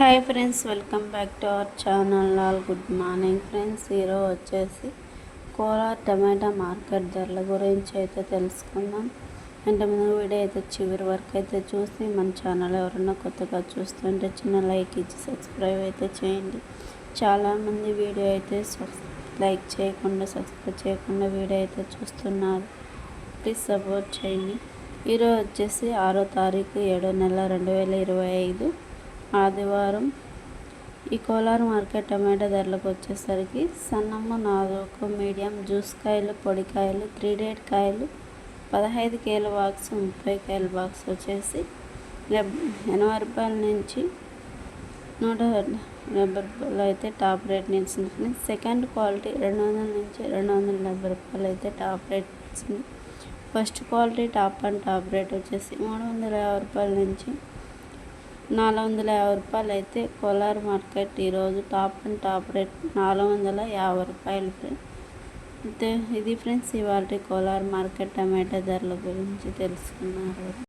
Hi friends welcome back to our channel. All good morning friends. ఈరోజు వచ్చేసి కూర టమాటా market ధరల గురించి అయితే తెలుసుకుందాం. అంటే ముందు వీడియో అయితే చివరి వరకు అయితే చూసి మన ఛానల్ ఎవరైనా కొత్తగా చూస్తుంటే చిన్న లైక్ ఇచ్చి సబ్స్క్రైబ్ అయితే చేయండి. చాలామంది వీడియో అయితే లైక్ చేయకుండా సబ్స్క్రైబ్ చేయకుండా వీడియో అయితే చూస్తున్నారు. ప్లీజ్ సపోర్ట్ చేయండి. ఈరోజు వచ్చేసి ఆరో తారీఖు ఏడో నెల రెండు వేల ఇరవై ఐదు. ఆదివారం ఈ కోలార్ మార్కెట్ టమాటా ధరలకు వచ్చేసరికి సన్నమ్మ నాలుగు మీడియం జ్యూస్ కాయలు పొడికాయలు త్రీ డేట్ కాయలు పదహైదు కేల బాక్స్ ముప్పై కేల బాక్స్ వచ్చేసి ఎనభై రూపాయల నుంచి నూట డెబ్బై రూపాయలు అయితే టాప్ రేట్ నిలిచింది సెకండ్ క్వాలిటీ రెండు వందల నుంచి రెండు వందల డెబ్బై రూపాయలు అయితే టాప్ రేట్ నిలిచింది. First quality top and top rate వచ్చేసి మూడు వందల యాభై రూపాయల నుంచి నాలుగు వందల యాభై రూపాయలు అయితే కోలార్ మార్కెట్ ఈరోజు టాప్ అండ్ టాప్ రేట్ నాలుగు వందల యాభై రూపాయలు అయితే ఇది ఫ్రెండ్స్ ఇవాళ కోలార్ మార్కెట్ టమాటా ధరల గురించి తెలుసుకున్నారు.